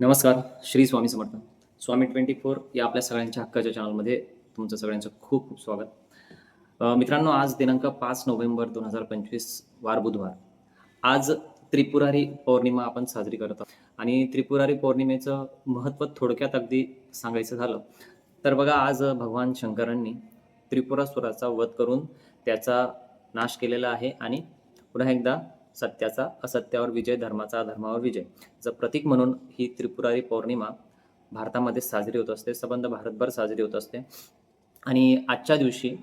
नमस्कार Shri Swami Samarth. Swami twenty four या आपल्या सगळ्यांच्या हक्काच्या चॅनलमध्ये तुमचं सगळ्यांचं खूप खूप स्वागत. मित्रांनो आज दिनांक पाच नोव्हेंबर दोन हजार पंचवीस वार बुधवार. आज त्रिपुरारी पौर्णिमा आपण साजरी करत आहोत. आणि त्रिपुरारी पौर्णिमेचं महत्त्व थोडक्यात अगदी सांगायचं झालं तर बघा आज भगवान शंकरांनी त्रिपुरासुराचा वध करून त्याचा नाश केलेला आहे. आणि पुन्हा एकदा सत्याचा असत्यावर विजय धर्माचा धर्मावर विजय. जर प्रतीक म्हणून ही त्रिपुरारी पौर्णिमा भारतामध्ये साजरी होत असते संबंध भारतभर साजरी होत असते. आणि आजच्या दिवशी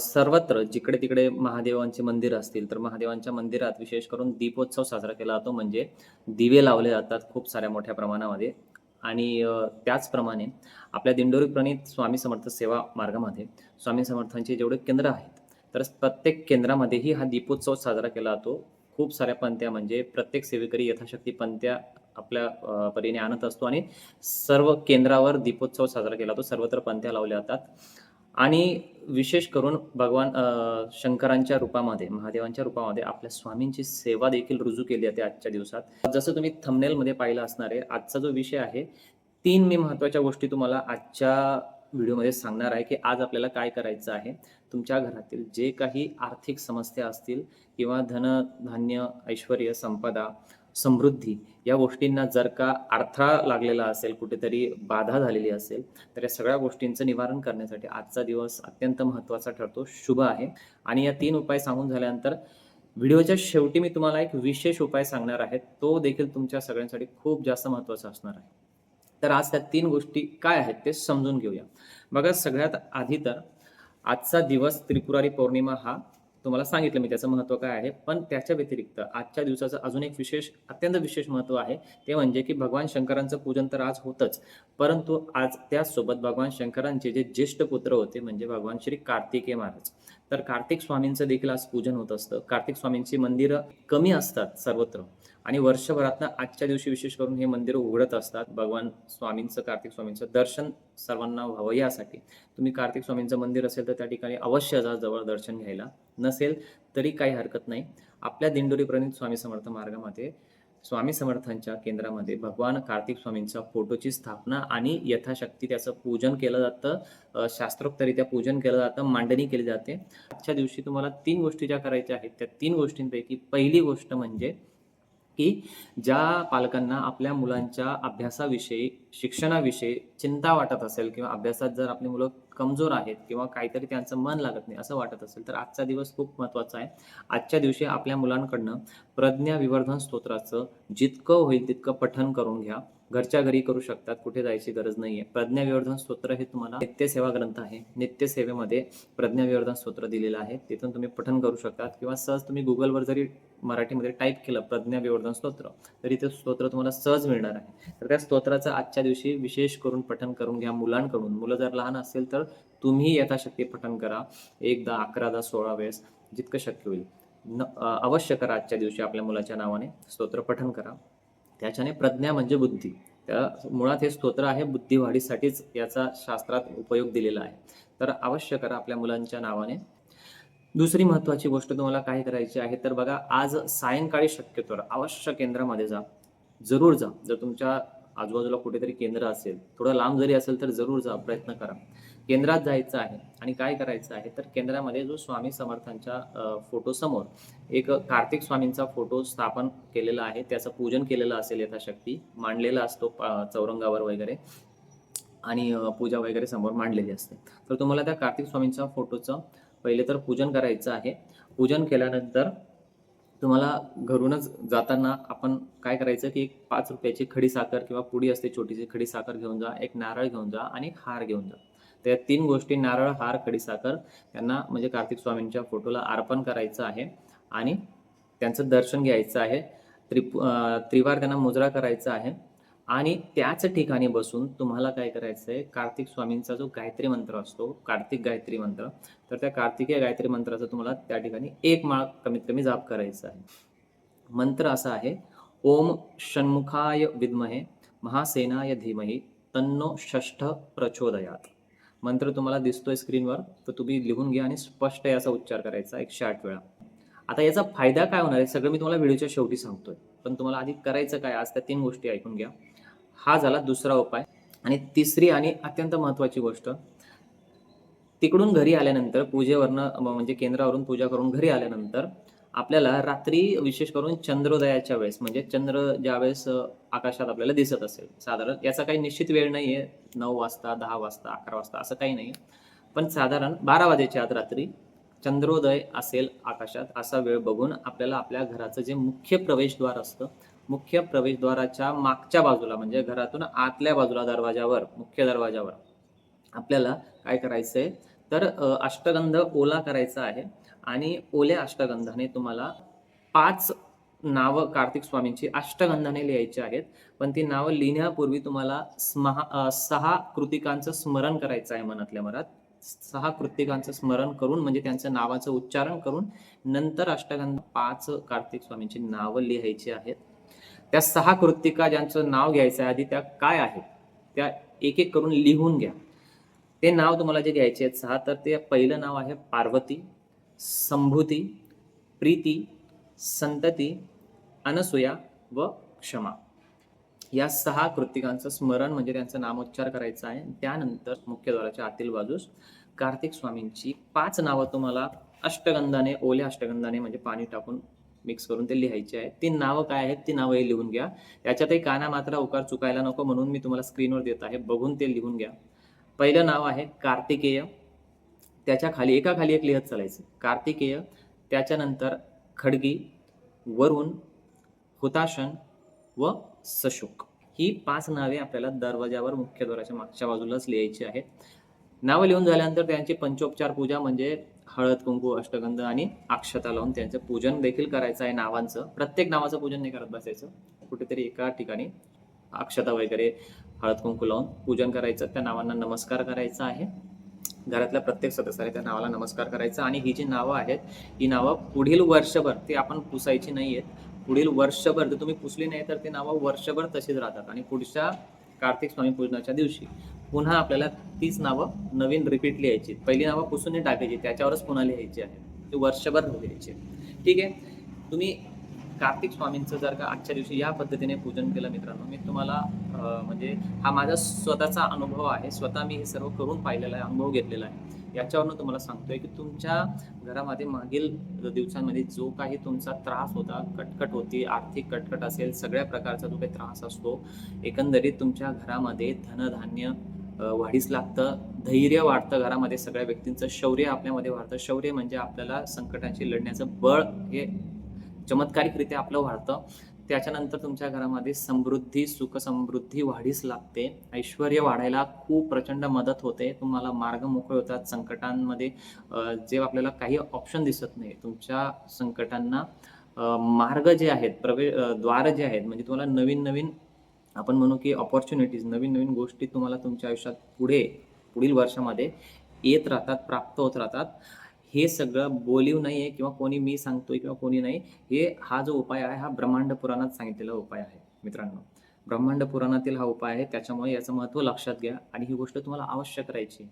सर्वत्र जिकडे तिकडे महादेवांची मंदिरं असतील तर महादेवांच्या मंदिरात विशेष करून दीपोत्सव साजरा केला जातो. म्हणजे दिवे लावले जातात खूप साऱ्या मोठ्या प्रमाणामध्ये. आणि त्याचप्रमाणे आपल्या दिंडोरी प्रणित स्वामी समर्थ सेवा मार्गामध्ये स्वामी समर्थांचे जेवढे केंद्र आहेत तर प्रत्येक केंद्रामध्येही हा दीपोत्सव साजरा केला जातो. खूप साऱ्या पंत्या म्हणजे प्रत्येक सेवेकरी यथाशक्ती पंत्या आपल्या परीने आणत असतो आणि सर्व केंद्रावर दीपोत्सव साजरा केला जातो. सर्वत्र पंथ्या लावल्या जातात. आणि विशेष करून भगवान शंकरांच्या रूपामध्ये महादेवांच्या रूपामध्ये आपल्या स्वामींची सेवा देखील रुजू केली जाते आजच्या दिवसात. जसं तुम्ही थंबनेलमध्ये पाहिलं असणार आहे आजचा जो विषय आहे तीन मी महत्त्वाच्या गोष्टी तुम्हाला आजच्या व्हिडिओमध्ये सांगणार आहे की आज आपल्याला काय करायचं आहे. तुमच्या घरातील जे काही आर्थिक समस्या असतील किंवा धन धान्य ऐश्वर संपदा समृद्धी या गोष्टींना जर का अडथळा लागलेला असेल कुठेतरी बाधा झालेली असेल तर या सगळ्या गोष्टींचं निवारण करण्यासाठी आजचा दिवस अत्यंत महत्त्वाचा ठरतो. शुभ आहे. आणि या तीन उपाय सांगून झाल्यानंतर व्हिडिओच्या शेवटी मी तुम्हाला एक विशेष उपाय सांगणार आहे. तो देखील तुमच्या सगळ्यांसाठी खूप जास्त महत्त्वाचा असणार आहे. तर आज त्या तीन गोष्टी काय आहेत ते समजून घेऊया. बघा सगळ्यात आधी तर आजचा दिवस त्रिपुरारी पौर्णिमा हा तुम्हाला सांगितलं मी त्याचं महत्त्व काय आहे. पण त्याच्या व्यतिरिक्त आजच्या दिवसाचं अजून एक विशेष अत्यंत विशेष महत्त्व आहे. ते म्हणजे की भगवान शंकरांचं पूजन तर आज होतंच परंतु आज त्याचसोबत भगवान शंकरांचे जे ज्येष्ठ पुत्र होते म्हणजे भगवान श्री कार्तिकेय महाराज तर कार्तिक स्वामींचं देखील आज पूजन होत असतं. कार्तिक स्वामींची मंदिरं कमी असतात सर्वत्र. आणि वर्षभरातनं आजच्या दिवशी विशेष करून हे मंदिरं उघडत असतात. भगवान स्वामींचं कार्तिक स्वामींचं दर्शन सर्वांना व्हावं यासाठी. तुम्ही कार्तिक स्वामींचं मंदिर असेल तर त्या ठिकाणी अवश्य जा जवळ दर्शन घ्यायला. नसेल तरी काही हरकत नाही. आपल्या दिंडोरी प्रणित स्वामी समर्थ मार्गामध्ये स्वामी समर्थांच्या केंद्रामध्ये भगवान कार्तिक स्वामींच्या फोटोची स्थापना आणि यथाशक्ती त्याचं पूजन केलं जातं. शास्त्रोक्तरित्या पूजन केलं जातं मांडणी केली जाते. आजच्या दिवशी तुम्हाला तीन गोष्टी ज्या करायच्या आहेत त्या तीन गोष्टींपैकी पहिली गोष्ट म्हणजे की ज्या पालकांना आपल्या मुलांच्या अभ्यासाविषयी शिक्षणाविषयी चिंता वाटत असेल किंवा अभ्यासात जर आपली मुलं कमजोर आहेत किंवा काहीतरी त्यांचं मन लागत नाही असं वाटत असेल तर आजचा दिवस खूप महत्त्वाचा आहे. आजच्या दिवशी आपल्या मुलांकडनं प्रज्ञा विवर्धन स्तोत्राचं जितकं होईल तितकं पठण करून घ्या. घरच्या घरी करू शकतात कुठे जायची गरज नाहीये. प्रज्ञा विवर्धन स्तोत्र हे तुम्हाला नित्यसेवा ग्रंथ आहे. नित्यसेवेमध्ये प्रज्ञा विवर्धन स्तोत्र दिलेलं आहे. तिथून तुम्ही पठन करू शकतात किंवा सहज तुम्ही गुगलवर जरी मराठीमध्ये टाईप केलं प्रज्ञा विवर्धन स्तोत्र तरी ते स्तोत्र तुम्हाला सहज मिळणार आहे. तर त्या स्तोत्राचं आजच्या दिवशी विशेष करून पठन करून घ्या मुलांकडून. मुलं जर लहान असेल तर तुम्ही यथाशक्ती पठन करा. एकदा अकरादा सोळा वेळेस जितकं शक्य होईल. न अवश्य करा आजच्या दिवशी आपल्या मुलाच्या नावाने. स्तोत्र पठन करा. त्याच्याने प्रज्ञा म्हणजे बुद्धी. त्या मुळात हे स्तोत्र आहे बुद्धिवाढीसाठीच याचा शास्त्रात उपयोग दिलेला आहे. तर अवश्य करा आपल्या मुलांच्या नावाने. दुसरी महत्त्वाची गोष्ट तुम्हाला काय करायची आहे तर बघा आज सायंकाळी शक्यतो अवश्य केंद्रामध्ये जा. जरूर जा. जर तुमच्या आजूबाजूला कुठेतरी केंद्र असेल थोडं लांब जरी असेल तर जरूर जा. प्रयत्न करा. केंद्रात जायचं आहे आणि काय करायचं आहे तर केंद्रामध्ये जो स्वामी समर्थांच्या फोटोसमोर एक कार्तिक स्वामींचा फोटो स्थापन केलेला आहे त्याचं पूजन केलेलं असेल यथाशक्ती मांडलेला असतो प- चौरंगावर वगैरे आणि पूजा वगैरे समोर मांडलेली असते. तर तुम्हाला त्या कार्तिक स्वामींच्या फोटोचं पहिले तर पूजन करायचं आहे. पूजन केल्यानंतर तुम्हाला घरूनच जाताना आपण काय करायचं की एक पाच रुपयाची खडी साखर किंवा पुडी असते छोटीशी खडी साखर घेऊन जा एक नारळ घेऊन जा आणि एक हार घेऊन जा. तर या तीन गोष्टी नारळ हार खडी त्यांना यांना म्हणजे कार्तिक स्वामींच्या फोटोला अर्पण करायचं आहे. आणि त्यांचं दर्शन घ्यायचं आहे. त्रिप त्रिवार त्यांना मुजरा करायचा आहे. आणि त्याच ठिकाणी बसून तुम्हाला काय करायचं आहे कार्तिक स्वामींचा जो गायत्री मंत्र असतो कार्तिक गायत्री मंत्र तर त्या कार्तिकीय गायत्री मंत्राचा तुम्हाला त्या ठिकाणी एक माळ कमीत कमी जाप करायचा आहे. मंत्र असा आहे ओम षण्मुखाय विद्महे महासेनाय धीमहि तन्नो षष्ठ प्रचोदयात. मंत्र तुम्हाला दिसतोय स्क्रीनवर तर तुम्ही लिहून घ्या आणि स्पष्ट याचा उच्चार करायचा एकशे आठ वेळा. आता याचा फायदा काय होणार आहे सगळं मी तुम्हाला व्हिडिओच्या शेवटी सांगतोय. पण तुम्हाला आधी करायचं काय आज त्या तीन गोष्टी ऐकून घ्या. हा झाला दुसरा उपाय. आणि तिसरी आणि अत्यंत महत्वाची गोष्ट तिकडून घरी आल्यानंतर पूजेवरनं म्हणजे केंद्रावरून पूजा करून घरी आल्यानंतर आपल्याला रात्री विशेष करून चंद्रोदयाच्या वेळेस म्हणजे चंद्र ज्यावेळेस वेळेस आकाशात आपल्याला दिसत असेल साधारण याचा काही निश्चित वेळ नाही आहे नऊ वाजता दहा वाजता अकरा वाजता असं काही नाही पण साधारण बारा वाजेच्या आत रात्री चंद्रोदय असेल आकाशात असा वेळ बघून आपल्याला आपल्या घराचं जे मुख्य प्रवेशद्वार असतं मुख्य प्रवेशद्वाराच्या मागच्या बाजूला म्हणजे घरातून आतल्या बाजूला दरवाजावर मुख्य दरवाजावर आपल्याला काय करायचंय? तर अष्टगंध ओला करायचा आहे. आणि ओल्या अष्टगंधाने तुम्हाला पाच नावं कार्तिक स्वामींची अष्टगंधाने लिहायची आहेत. पण ती नावं लिहिण्यापूर्वी तुम्हाला स्महा सहा कृतिकांचं स्मरण करायचं आहे मनातल्या मनात. सहा कृतिकांचं स्मरण करून म्हणजे त्यांचं नावाचं उच्चारण करून नंतर अष्टगंध पाच कार्तिक स्वामींची नावं लिहायची आहेत. त्या सहा कृतिका ज्यांचं नाव घ्यायचं आहे आधी त्या काय आहेत? त्या एक एक करून लिहून घ्या. ते नाव तुम्हाला जे घ्यायचे आहेत सहा तर ते पहिलं नाव आहे पार्वती संभूती प्रीती संतती अनसूया व क्षमा. या सहा कृतिकांचं स्मरण म्हणजे त्यांचं नामोच्चार करायचं आहे. त्यानंतर मुख्यद्वाराच्या आतील बाजूस कार्तिक स्वामींची पाच नावं तुम्हाला अष्टगंधाने ओल्या अष्टगंधाने म्हणजे पाणी टाकून मिक्स करून ते लिहायचे आहेत. ती नावं काय आहेत? ती नावं हे लिहून घ्या. याच्यातही काना मात्रा उकार चुकायला नको म्हणून मी तुम्हाला स्क्रीनवर देत आहे. बघून ते लिहून घ्या. पहिलं नाव आहे कार्तिकेय. त्याच्याखाली एका खाली एक लिहत चालायचं. कार्तिकेय त्याच्यानंतर खडगी वरुण हुताशन व सशोक. ही पाच नावे आपल्याला दरवाजावर मुख्य द्वाराच्या मागच्या बाजूलाच लिहायची आहेत. नावं लिहून झाल्यानंतर त्यांची पंचोपचार पूजा म्हणजे हळद कुंकू अष्टगंध आणि अक्षता लावून त्यांचं पूजन देखील करायचं आहे नावांचं. प्रत्येक नावाचं पूजन नाही करत बसायचं. कुठेतरी एका ठिकाणी अक्षता वगैरे हळद कुंकू लावून पूजन करायचं. त्या नावांना नमस्कार करायचा आहे. घरातल्या प्रत्येक सदस्याने त्या नावाला नमस्कार करायचा आणि ही जी नावं आहेत ही नावं पुढील वर्षभर ती आपण पुसायची नाही आहेत पुढील वर्षभर जर तुम्ही पुसली नाही तर ती नावं वर्षभर तशीच राहतात. आणि पुढच्या कार्तिक स्वामी पूजनाच्या दिवशी पुन्हा आपल्याला तीच नावं नवीन रिपीट लिहायची. पहिली नावं पुसून टाकायची त्याच्यावरच पुन्हा लिहायची आहे. ती वर्षभर लिहायची ठीक आहे? तुम्ही कार्तिक स्वामींचं जर का आजच्या दिवशी या पद्धतीने पूजन केलं मित्रांनो मी तुम्हाला म्हणजे हा माझा स्वतःचा अनुभव आहे. स्वतः मी हे सर्व करून पाहिलेला आहे अनुभव घेतलेला आहे. याच्यावरनं तुम्हाला सांगतोय की तुमच्या घरामध्ये मागील दिवसांमध्ये जो काही तुमचा त्रास होता कटकट होती आर्थिक कटकट असेल सगळ्या प्रकारचा जो काही त्रास असतो एकंदरीत तुमच्या घरामध्ये धनधान्य वाढीस लागतं धैर्य वाढतं घरामध्ये सगळ्या व्यक्तींचं शौर्य आपल्यामध्ये वाढतं. शौर्य म्हणजे आपल्याला संकटांशी लढण्याचं बळ हे चमत्कारिकरित्या आपलं वाढतं. त्याच्यानंतर तुमच्या घरामध्ये समृद्धी सुख समृद्धी वाढीस लागते. ऐश्वर वाढायला खूप प्रचंड मदत होते. तुम्हाला मार्ग मोकळे होतात. संकटांमध्ये जे आपल्याला काही ऑप्शन दिसत नाही तुमच्या संकटांना मार्ग जे आहेत प्रवे द्वार जे आहेत म्हणजे तुम्हाला नवीन नवीन आपण म्हणू की ऑपॉर्च्युनिटीज नवीन नवीन गोष्टी तुम्हाला तुमच्या आयुष्यात पुढे पुढील वर्षामध्ये येत राहतात प्राप्त होत राहतात. हे सगळं बोलीव नाही आहे किंवा कोणी मी सांगतोय किंवा कोणी नाही हे हा जो उपाय आहे हा ब्रह्मांड पुराणात सांगितलेला उपाय आहे मित्रांनो. ब्रह्मांड पुराणातील हा उपाय आहे त्याच्यामुळे याचं महत्त्व लक्षात घ्या आणि ही गोष्ट तुम्हाला अवश्य करायची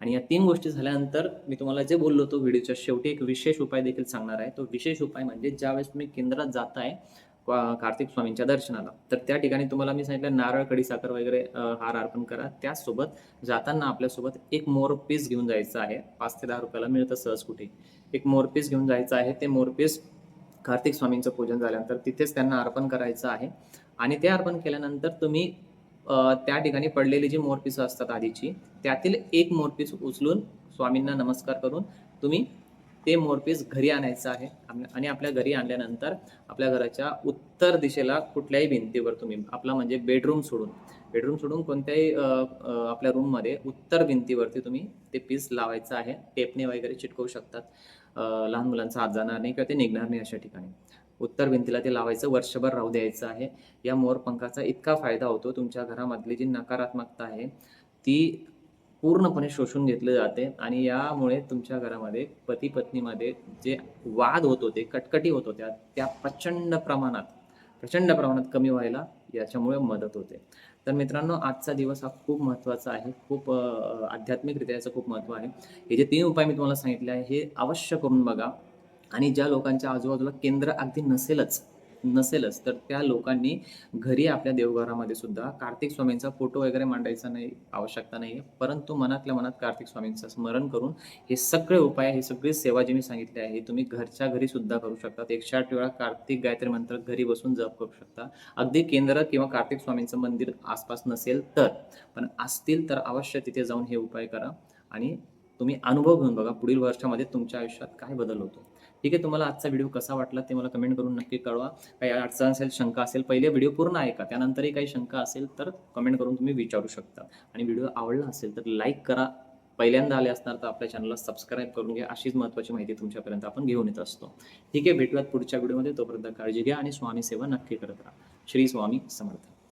आणि या तीन गोष्टी झाल्यानंतर मी तुम्हाला जे बोललो तो व्हिडिओच्या शेवटी एक विशेष उपाय देखील सांगणार आहे. तो विशेष उपाय म्हणजे ज्यावेळेस तुम्ही केंद्रात जाताय कार्तिक स्वामींच्या दर्शनाला. तर त्या ठिकाणी तुम्हाला मी सांगितलं नारळ कडी साखर वगैरे हार अर्पण करा. त्याचसोबत जाताना आपल्यासोबत एक मोरपीस घेऊन जायचं आहे. पाच ते दहा रुपयाला मिळतं सहज कुठे. एक मोरपीस घेऊन जायचं आहे. ते मोरपीस कार्तिक स्वामींचं पूजन झाल्यानंतर तिथेच त्यांना अर्पण करायचं आहे. आणि ते अर्पण केल्यानंतर तुम्ही त्या ठिकाणी पडलेली जी मोरपीस असतात आधीची त्यातील एक मोरपीस उचलून स्वामींना नमस्कार करून तुम्ही ते मोरपीस घरी आणायचं आहे. आणि आपल्या घरी आणल्यानंतर आपल्या घराच्या उत्तर दिशेला कुठल्याही भिंतीवर तुम्ही आपला म्हणजे बेडरूम सोडून बेडरूम सोडून कोणत्याही आपल्या रूममध्ये उत्तर भिंतीवरती तुम्ही ते पीस लावायचं आहे. टेपने वगैरे चिटकवू शकतात. लहान मुलांचा हात जाणार नाही किंवा ते निघणार नाही अशा ठिकाणी. उत्तर भिंतीला ते लावायचं वर्षभर राहू द्यायचं आहे. या मोरपंखाचा इतका फायदा होतो तुमच्या घरामधली जी नकारात्मकता आहे ती पूर्णपणे शोषून घेतले जाते आणि यामुळे तुमच्या घरामध्ये पती पत्नीमध्ये जे वाद होत होते कटकटी होत होत्या त्या प्रचंड प्रमाणात प्रचंड प्रमाणात कमी व्हायला याच्यामुळे मदत होते. तर मित्रांनो आजचा दिवस हा खूप महत्त्वाचा आहे. खूप आध्यात्मिकरित्या याचं खूप महत्त्व आहे. हे जे तीन उपाय मी तुम्हाला सांगितले आहे हे अवश्य करून बघा. आणि ज्या लोकांच्या आजूबाजूला केंद्र अगदी नसेलच नसेलच तर त्या लोकांनी घरी आपल्या देवघरामध्ये सुद्धा कार्तिक स्वामींचा फोटो वगैरे मांडायचा नाही आवश्यकता नाही परंतु मनातल्या मनात कार्तिक स्वामींचं स्मरण करून हे सगळे उपाय हे सगळी सेवा जी मी सांगितली आहे तुम्ही घरच्या घरी सुद्धा करू शकता. एकशे आठ वेळा कार्तिक गायत्री मंत्र घरी बसून जप करू शकता. अगदी केंद्र किंवा कार्तिक स्वामींचं मंदिर आसपास नसेल तर पण असतील तर अवश्य तिथे जाऊन हे उपाय करा आणि तुम्ही अनुभव घेऊन बघा पुढील वर्षामध्ये तुमच्या आयुष्यात काय बदल होतो. ठीक आहे तुम्हाला आजचा व्हिडिओ कसा वाटला ते मला कमेंट करून नक्की कळवा. काही अडचण असेल शंका असेल पहिले व्हिडिओ पूर्ण ऐका. त्यानंतरही काही शंका असेल तर कमेंट करून तुम्ही विचारू शकता. आणि व्हिडिओ आवडला असेल तर लाईक करा. पहिल्यांदा आले असणार तर आपल्या चॅनलला सबस्क्राईब करून घ्या. अशीच महत्त्वाची माहिती तुमच्यापर्यंत आपण घेऊन येत असतो. ठीक आहे भेटूयात पुढच्या व्हिडिओमध्ये तोपर्यंत काळजी घ्या आणि स्वामी सेवा नक्की करत राहा. श्री स्वामी समर्थ.